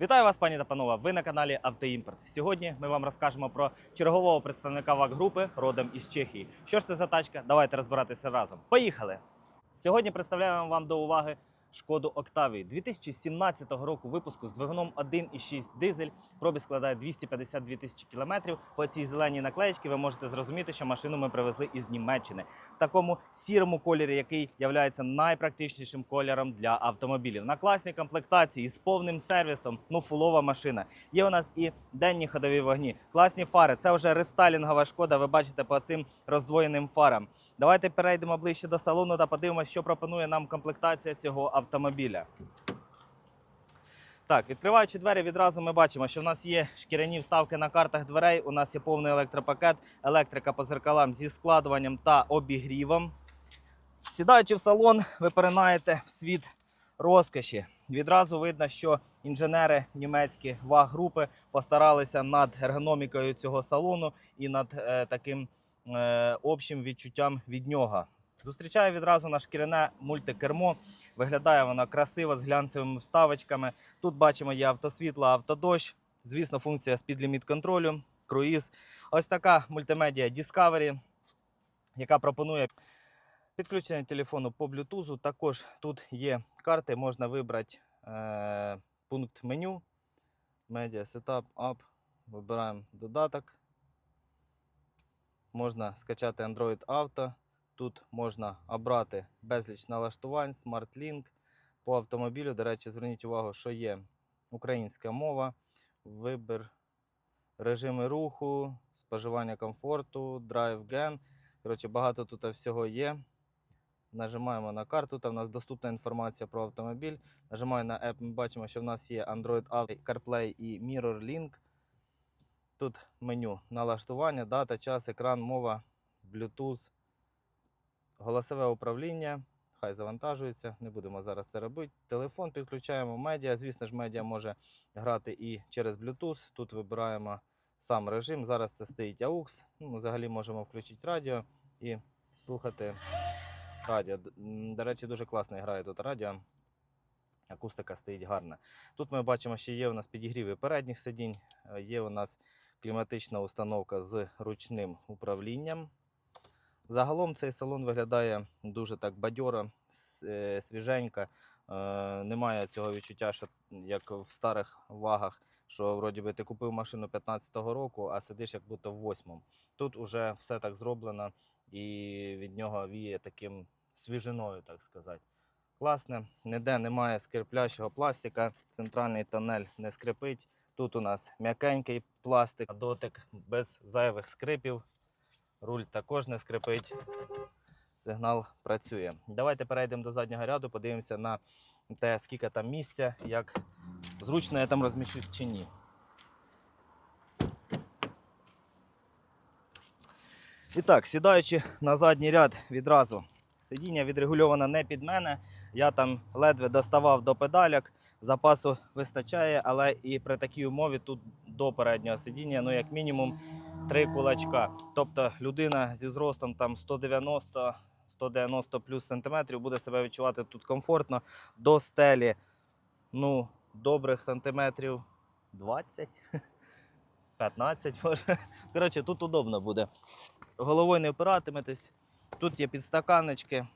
Вітаю вас, пані та панове. Ви на каналі Автоімпорт. Сьогодні ми вам розкажемо про чергового представника ВАК групи родом із Чехії. Що ж це за тачка? Давайте розбиратися разом. Поїхали! Сьогодні представляємо вам до уваги шкоду Октавії 2017 року випуску з двигуном 1,6 дизель. Пробіг складає 252 тисячі кілометрів. По цій зеленій наклеєчці ви можете зрозуміти, що машину ми привезли із Німеччини в такому сірому кольорі, який є найпрактичнішим кольором для автомобілів. На класній комплектації з повним сервісом. Ну, фулова машина. Є у нас і денні ходові вогні, класні фари. Це вже рестайлінгова шкода. Ви бачите по цим роздвоєним фарам. Давайте перейдемо ближче до салону та подивимося, що пропонує нам комплектація цього автомобіля. Так, відкриваючи двері, відразу ми бачимо, що в нас є шкіряні вставки на картах дверей. У нас є повний електропакет, електрика по зеркалам зі складуванням та обігрівом. Сідаючи в салон, ви перенаєте в світ розкоші. Відразу видно, що інженери німецькі ВАГ-групи постаралися над ергономікою цього салону і над е, таким е, общим відчуттям від нього. Зустрічає відразу на шкіряне мультикермо. Виглядає воно красиво з глянцевими вставочками. Тут бачимо є автосвітло, автодощ. Звісно, функція спідліміт контролю, круїз. Ось така мультимедіа Discovery, яка пропонує підключення телефону по Bluetooth. Також тут є карти, можна вибрати е, пункт меню. Media Setup App. Вибираємо додаток. Можна скачати Android Auto. Тут можна обрати безліч налаштувань, Link по автомобілю. До речі, зверніть увагу, що є українська мова, вибір режими руху, споживання комфорту, Drive Gen. Коротше, багато тут всього є. Нажимаємо на карту, там у нас доступна інформація про автомобіль. Нажимаю на App, ми бачимо, що в нас є Android Auto, CarPlay і Mirror Link. Тут меню налаштування, дата, час, екран, мова, Bluetooth, голосове управління. Хай завантажується, не будемо зараз це робити. Телефон підключаємо медіа. Звісно ж, медіа може грати і через Bluetooth. Тут вибираємо сам режим. Зараз це стоїть AUX. Ну, взагалі можемо включити радіо і слухати радіо. До речі, дуже класно грає тут радіо. Акустика стоїть гарна. Тут ми бачимо, що є у нас підігріви передніх сидінь, е, є у нас кліматична установка з ручним управлінням. Загалом цей салон виглядає дуже так бадьоро, е, свіженько. Е, Немає цього відчуття, що як в старих вагах, що вроді би ти купив машину 15-го року, а сидиш як будто в 8-му. Тут уже все так зроблено і від нього віє таким свіжиною, так сказати. Класне, ніде немає скриплящого пластика, центральний тонель не скрипить. Тут у нас м'якенький пластик, дотик без зайвих скрипів. Руль також не скрипить. Сигнал працює. Давайте перейдемо до заднього ряду, подивимося на те, скільки там місця, як зручно я там розміщусь чи ні. І так, сідаючи на задній ряд відразу. Сидіння відрегульовано не під мене. Я там ледве доставав до педаляк. Запасу вистачає, але і при такій умові тут до переднього сидіння, ну як мінімум, три кулачка. Тобто людина зі зростом там 190 190 плюс сантиметрів буде себе відчувати тут комфортно до стелі. Ну, добрих сантиметрів 20, 15 може. Коротше, тут удобно буде. Головою не впиратиметесь. Тут є підстаканнички.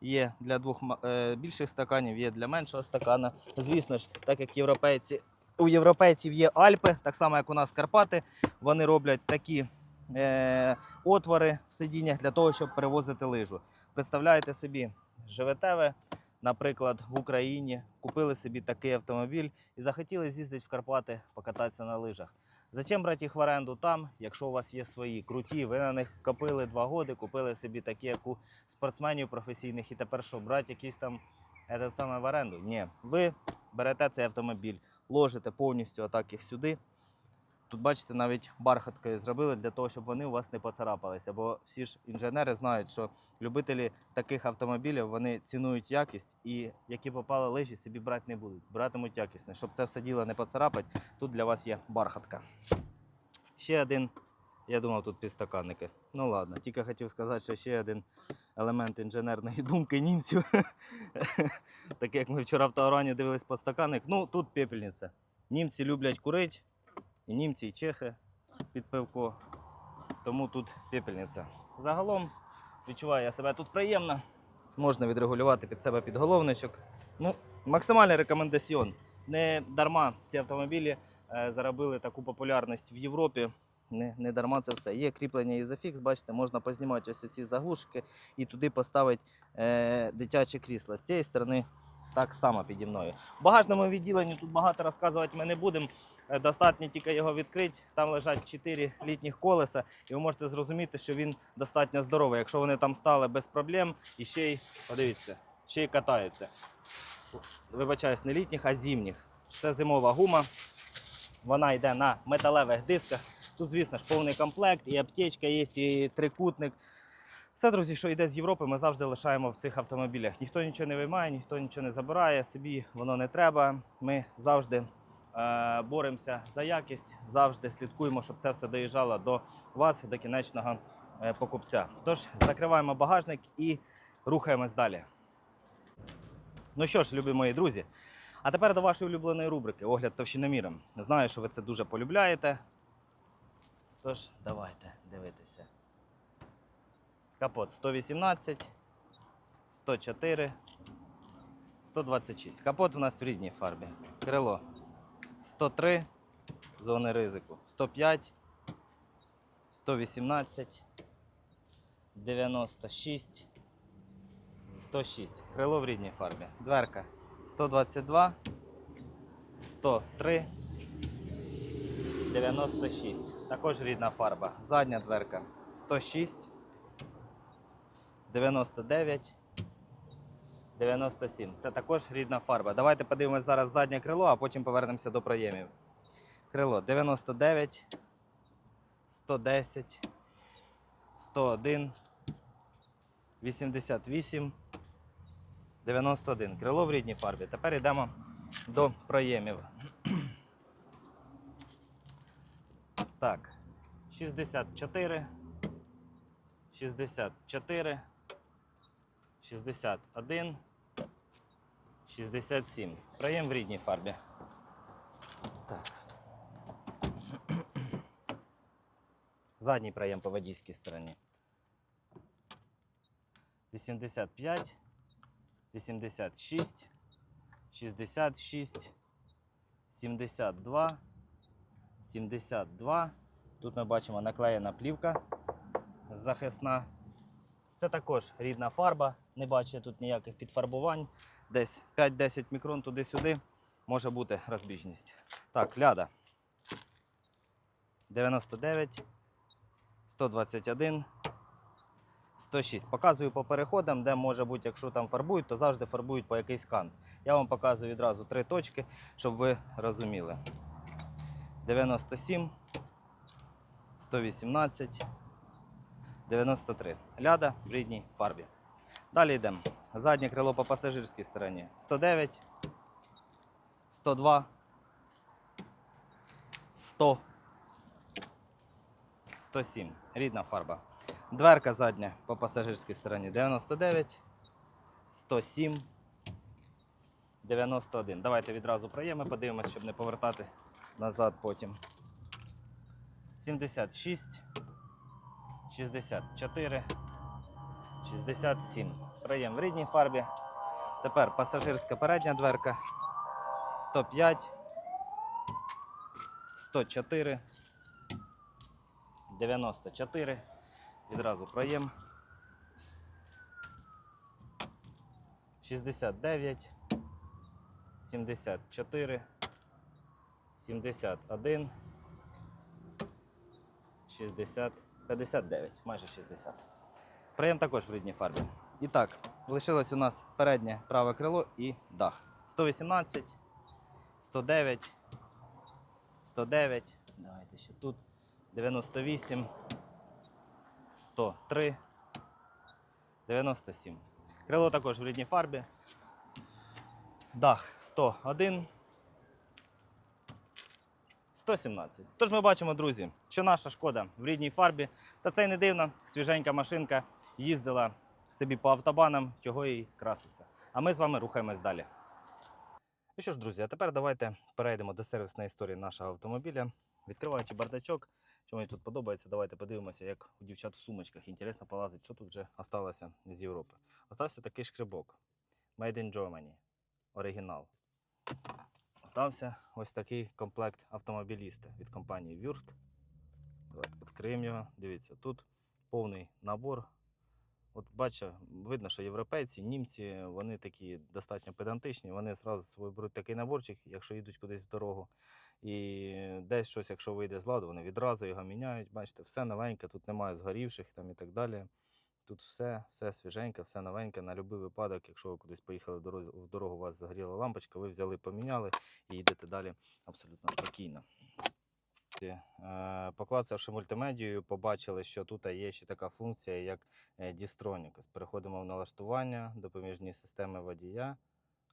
Є для двох е, більших стаканів, є для меншого стакана. Звісно ж, так як європейці, у європейців є Альпи, так само як у нас Карпати. Вони роблять такі е, отвори в сидіннях для того, щоб перевозити лижу. Представляєте собі, живете ви, наприклад, в Україні, купили собі такий автомобіль і захотіли з'їздити в Карпати, покататися на лижах. Зачем брати їх в оренду там, якщо у вас є свої круті, ви на них копили два роки, купили собі такі, як у спортсменів професійних, і тепер що, брати якийсь там этот саме в оренду? Ні. Ви берете цей автомобіль, ложите повністю отак їх сюди. Тут, бачите, навіть бархаткою зробили для того, щоб вони у вас не поцарапалися. Бо всі ж інженери знають, що любителі таких автомобілів вони цінують якість і які попали лижі, собі брати не будуть. Братимуть якісне. Щоб це все діло не поцарапати, тут для вас є бархатка. Ще один, я думав, тут підстаканники. Ну ладно, тільки хотів сказати, що ще один елемент інженерної думки німців. так як ми вчора в Таурані дивились підстаканник, ну тут пепельниця. Німці люблять курити, і німці, і чехи під пивко. Тому тут пепельниця. Загалом відчуваю я себе тут приємно. Можна відрегулювати під себе підголовничок. Ну, максимальний рекомендаціон. Не дарма ці автомобілі е, заробили таку популярність в Європі. Не, не дарма це все. Є кріплення Isofix, бачите, можна познімати ось ці заглушки і туди поставити е, дитяче крісло. З цієї сторони так само піді мною. В багажному відділенні тут багато розказувати ми не будемо. Е, Достатньо тільки його відкрити. Там лежать 4 літніх колеса, і ви можете зрозуміти, що він достатньо здоровий. Якщо вони там стали без проблем, і ще й подивіться, ще й катаються. Вибачаюсь, не літніх, а зимніх. Це зимова гума. Вона йде на металевих дисках. Тут, звісно ж, повний комплект, і аптечка є, і трикутник. Все, друзі, що йде з Європи, ми завжди лишаємо в цих автомобілях. Ніхто нічого не виймає, ніхто нічого не забирає, собі воно не треба. Ми завжди е, боремося за якість, завжди слідкуємо, щоб це все доїжджало до вас, до кінечного е, покупця. Тож закриваємо багажник і рухаємось далі. Ну що ж, любі мої друзі, а тепер до вашої улюбленої рубрики Огляд товщиноміром. Знаю, що ви це дуже полюбляєте. Тож, давайте дивитися. Капот 118, 104, 126. Капот у нас в рідній фарбі. Крило 103, зони ризику 105, 118, 96, 106. Крило в рідній фарбі. Дверка 122, 103, 96. Також рідна фарба. Задня дверка 106, 99, 97. Це також рідна фарба. Давайте подивимось зараз заднє крило, а потім повернемося до проємів. Крило 99, 110, 101, 88, 91. Крило в рідній фарбі. Тепер йдемо до проємів. Так, 64, 64, 61, 67. Проєм в рідній фарбі. Так. Задній проєм по водійській стороні. 85, 86, 66, 72, 72. Тут ми бачимо наклеєна плівка захисна. Це також рідна фарба. Не бачу тут ніяких підфарбувань. Десь 5-10 мікрон туди-сюди може бути розбіжність. Так, ляда. 99, 121, 106. Показую по переходам, де може бути, якщо там фарбують, то завжди фарбують по якийсь кант. Я вам показую відразу три точки, щоб ви розуміли. 97, 118, 93. Ляда в рідній фарбі. Далі йдемо. Заднє крило по пасажирській стороні. 109, 102, 100, 107. Рідна фарба. Дверка задня по пасажирській стороні 99, 107, 91. Давайте відразу проєми, подивимось, щоб не повертатись назад потім. 76, 64, 67. Проєм в рідній фарбі. Тепер пасажирська передня дверка. 105, 104, 94. Відразу проєм. 69, 74, 71, 60, 59, майже 60. Проєм також в рідній фарбі. І так, лишилось у нас переднє праве крило і дах. 118, 109, 109. Давайте ще тут. 98, 103, 97. Крило також в рідній фарбі. Дах 101. 117. Тож ми бачимо, друзі, що наша шкода в рідній фарбі. Та це й не дивно, свіженька машинка їздила собі по автобанам, чого їй краситься. А ми з вами рухаємось далі. Ну що ж, друзі, а тепер давайте перейдемо до сервісної історії нашого автомобіля. Відкриваючи бардачок, що мені тут подобається, давайте подивимося, як у дівчат в сумочках. Інтересно полазить, що тут вже осталося з Європи. Остався такий шкрибок. Made in Germany. Оригінал. Остався ось такий комплект автомобіліста від компанії. Давайте відкриємо його. Дивіться, тут повний набор. От бачу, видно, що європейці, німці, вони такі достатньо педантичні, вони зразу з беруть такий наборчик, якщо їдуть кудись в дорогу. І десь щось, якщо вийде з ладу, вони відразу його міняють. Бачите, все новеньке, тут немає згорівших там і так далі. Тут все, все свіженьке, все новеньке. На будь-який випадок, якщо ви кудись поїхали в дорогу, у вас загоріла лампочка, ви взяли, поміняли і йдете далі абсолютно спокійно. Е, Поклацавши мультимедією, побачили, що тут є ще така функція, як е, Переходимо в налаштування, допоміжні системи водія.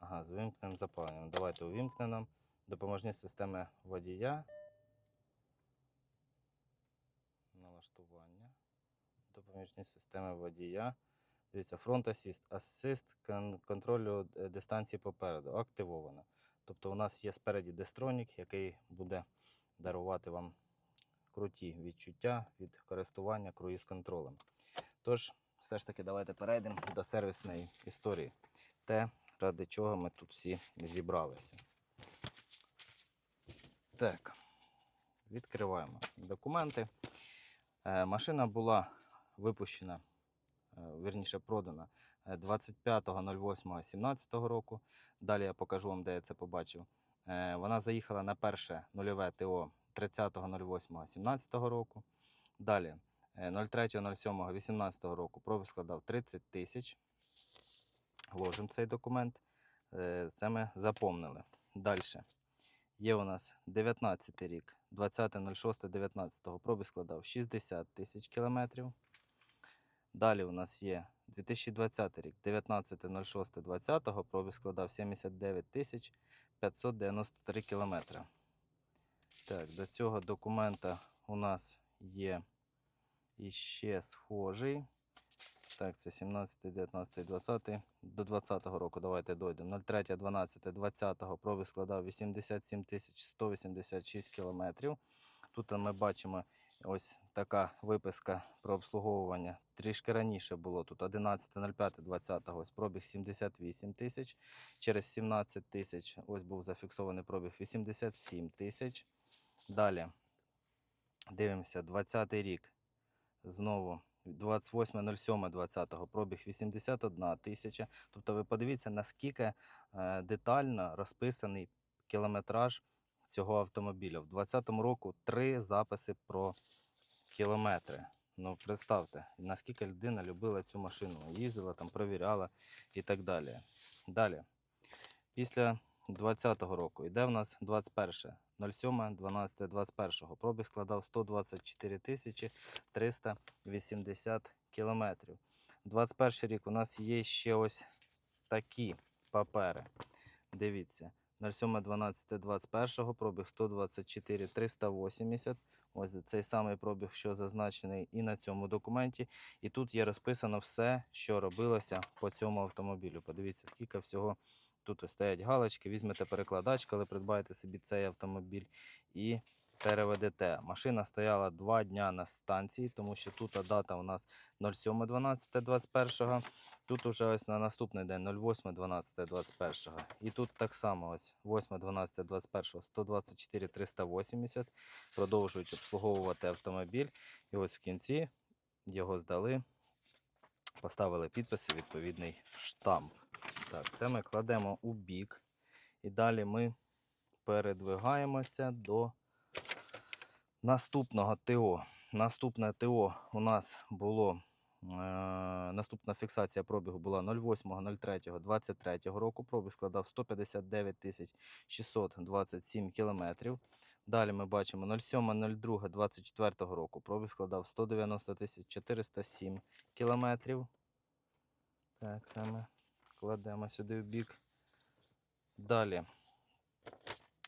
Ага, з увімкненим запаленням. Давайте увімкнено. Допоможні системи водія. Налаштування. Допоміжні системи водія. Дивіться, фронт асіст, асист кон- контролю е, дистанції попереду. Активовано. Тобто у нас є спереді Destronік, який буде дарувати вам круті відчуття від користування круїз-контролем. Тож, все ж таки, давайте перейдемо до сервісної історії. Те, ради чого ми тут всі зібралися. Так, відкриваємо документи. Е, Машина була випущена, е, вірніше продана е, 25.08.17 року. Далі я покажу вам, де я це побачив. Е, Вона заїхала на перше нульове ТО 30.08.17 року. Далі е, 03.07.18 року пробіг складав 30 тисяч. Ложимо цей документ. Е, Це ми запомнили. Далі. Є у нас 19 рік, 20.06.19 пробіг складав 60 тисяч кілометрів. Далі у нас є 2020 рік, 19.06.20 пробіг складав 79 тисяч 593 кілометри. Так, до цього документа у нас є іще схожий. Так, це 17, 19, 20. До 20 року давайте дойдемо. 03, 12, 20 пробіг складав 87 186 кілометрів. Тут ми бачимо ось така виписка про обслуговування. Трішки раніше було тут 11.05.20 ось пробіг 78 тисяч. Через 17 тисяч ось був зафіксований пробіг 87 тисяч. Далі дивимося, 20 рік. Знову 28.07.20 пробіг 81 тисяча. Тобто ви подивіться, наскільки е, детально розписаний кілометраж цього автомобіля. В 2020 року три записи про кілометри. Ну, представте, наскільки людина любила цю машину, їздила там, провіряла і так далі. Далі. Після 2020 року йде в нас 21. 07, 12, 21. Пробіг складав 124 тисячі 380 кілометрів. 21 рік у нас є ще ось такі папери. Дивіться. 07, 12, 21 пробіг 124 380. Ось цей самий пробіг, що зазначений і на цьому документі. І тут є розписано все, що робилося по цьому автомобілю. Подивіться, скільки всього тут стоять галочки. Візьмете перекладач, коли придбаєте собі цей автомобіль, і переведете. Машина стояла два дня на станції, тому що тут дата у нас 07.12.21. Тут уже ось на наступний день 08.12.21. І тут так само ось 8.12.21 124 380. Продовжують обслуговувати автомобіль. І ось в кінці його здали, поставили підпис і відповідний штамп. Так, це ми кладемо у бік. І далі ми передвигаємося до наступного ТО. Наступне ТО у нас було. Е, наступна фіксація пробігу була 08.03.23 року. Пробіг складав 159 627 кілометрів. Далі ми бачимо 07.02.24 року. Пробіг складав 190 407 кілометрів. Так, це ми кладемо сюди в бік. Далі.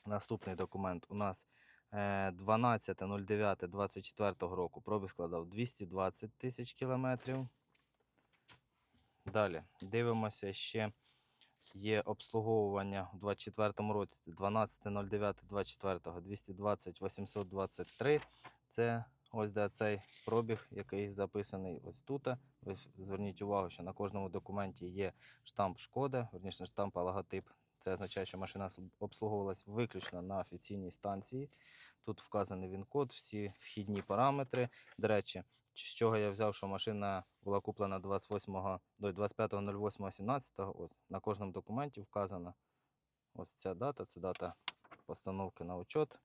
Наступний документ у нас 12.09.24 року. Пробіг складав 220 тисяч кілометрів. Далі дивимося ще є обслуговування у 24 році 12.09.24 220 823. Це ось де цей пробіг, який записаний ось тут. Ви зверніть увагу, що на кожному документі є штамп шкода, верніше штамп логотип. Це означає, що машина обслуговувалась виключно на офіційній станції. Тут вказаний він-код, всі вхідні параметри. До речі, з чого я взяв, що машина була куплена 28 до 25.08.17. Ось на кожному документі вказана ось ця дата, це дата постановки на учет.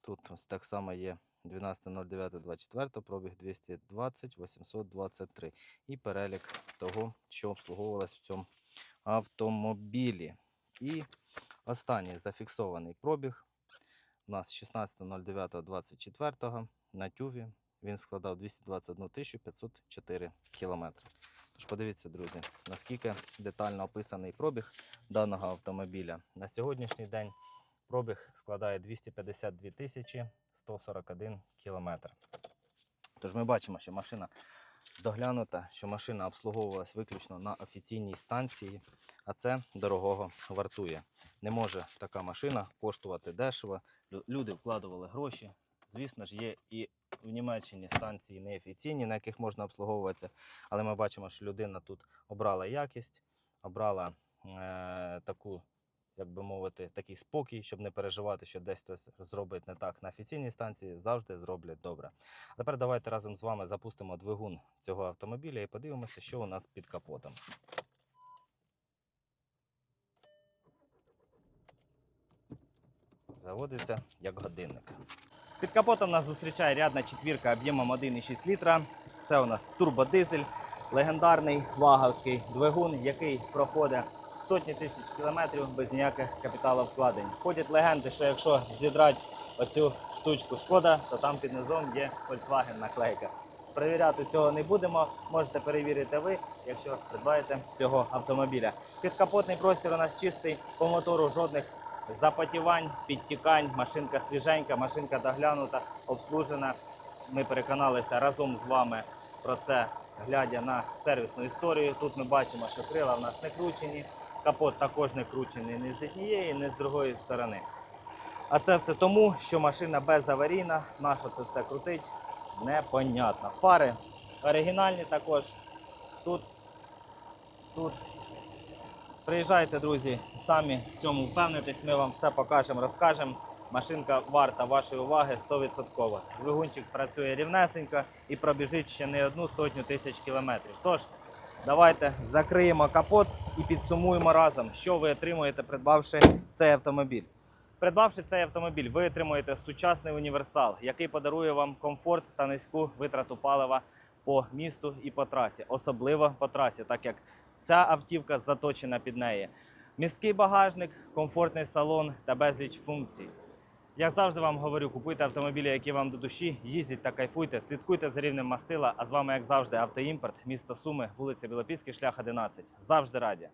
Тут ось так само є 12.09.24, пробіг 220 823 і перелік того, що обслуговувалось в цьому автомобілі. І останній зафіксований пробіг у нас 16.09.24 на тюві. Він складав 221 504 кілометри. Тож подивіться, друзі, наскільки детально описаний пробіг даного автомобіля. На сьогоднішній день пробіг складає 252 141 кілометр. Тож ми бачимо, що машина доглянута, що машина обслуговувалась виключно на офіційній станції, а це дорогого вартує. Не може така машина коштувати дешево. Люди вкладували гроші. Звісно ж, є і в Німеччині станції неофіційні, на яких можна обслуговуватися. Але ми бачимо, що людина тут обрала якість, обрала е, таку, як би мовити, такий спокій, щоб не переживати, що десь хтось зробить не так на офіційній станції, завжди зроблять добре. А тепер давайте разом з вами запустимо двигун цього автомобіля і подивимося, що у нас під капотом. Заводиться як годинник. Під капотом нас зустрічає рядна четвірка об'ємом 1,6 літра. Це у нас турбодизель, легендарний ваговський двигун, який проходить сотні тисяч кілометрів без ніяких капіталовкладень. Ходять легенди, що якщо зідрати оцю штучку шкода, то там під низом є Volkswagen наклейка. Перевіряти цього не будемо. Можете перевірити ви, якщо придбаєте цього автомобіля. Підкапотний простір у нас чистий, по мотору жодних запотівань, підтікань. Машинка свіженька, машинка доглянута, обслужена. Ми переконалися разом з вами про це, глядя на сервісну історію. Тут ми бачимо, що крила в нас не кручені, капот також не кручений ні з однієї, ні з другої сторони. А це все тому, що машина безаварійна, наша це все крутить, непонятно. Фари оригінальні також. Тут, тут. Приїжджайте, друзі, самі в цьому впевнитесь, ми вам все покажемо, розкажемо. Машинка варта вашої уваги 100%. Двигунчик працює рівнесенько і пробіжить ще не одну сотню тисяч кілометрів. Тож, давайте закриємо капот і підсумуємо разом, що ви отримуєте, придбавши цей автомобіль. Придбавши цей автомобіль, ви отримуєте сучасний універсал, який подарує вам комфорт та низьку витрату палива по місту і по трасі, особливо по трасі, так як ця автівка заточена під неї. Місткий багажник, комфортний салон та безліч функцій. Як завжди вам говорю, купуйте автомобілі, які вам до душі, їздіть та кайфуйте, слідкуйте за рівнем мастила. А з вами, як завжди, автоімпорт, місто Суми, вулиця Білопільський, шлях 11. Завжди раді.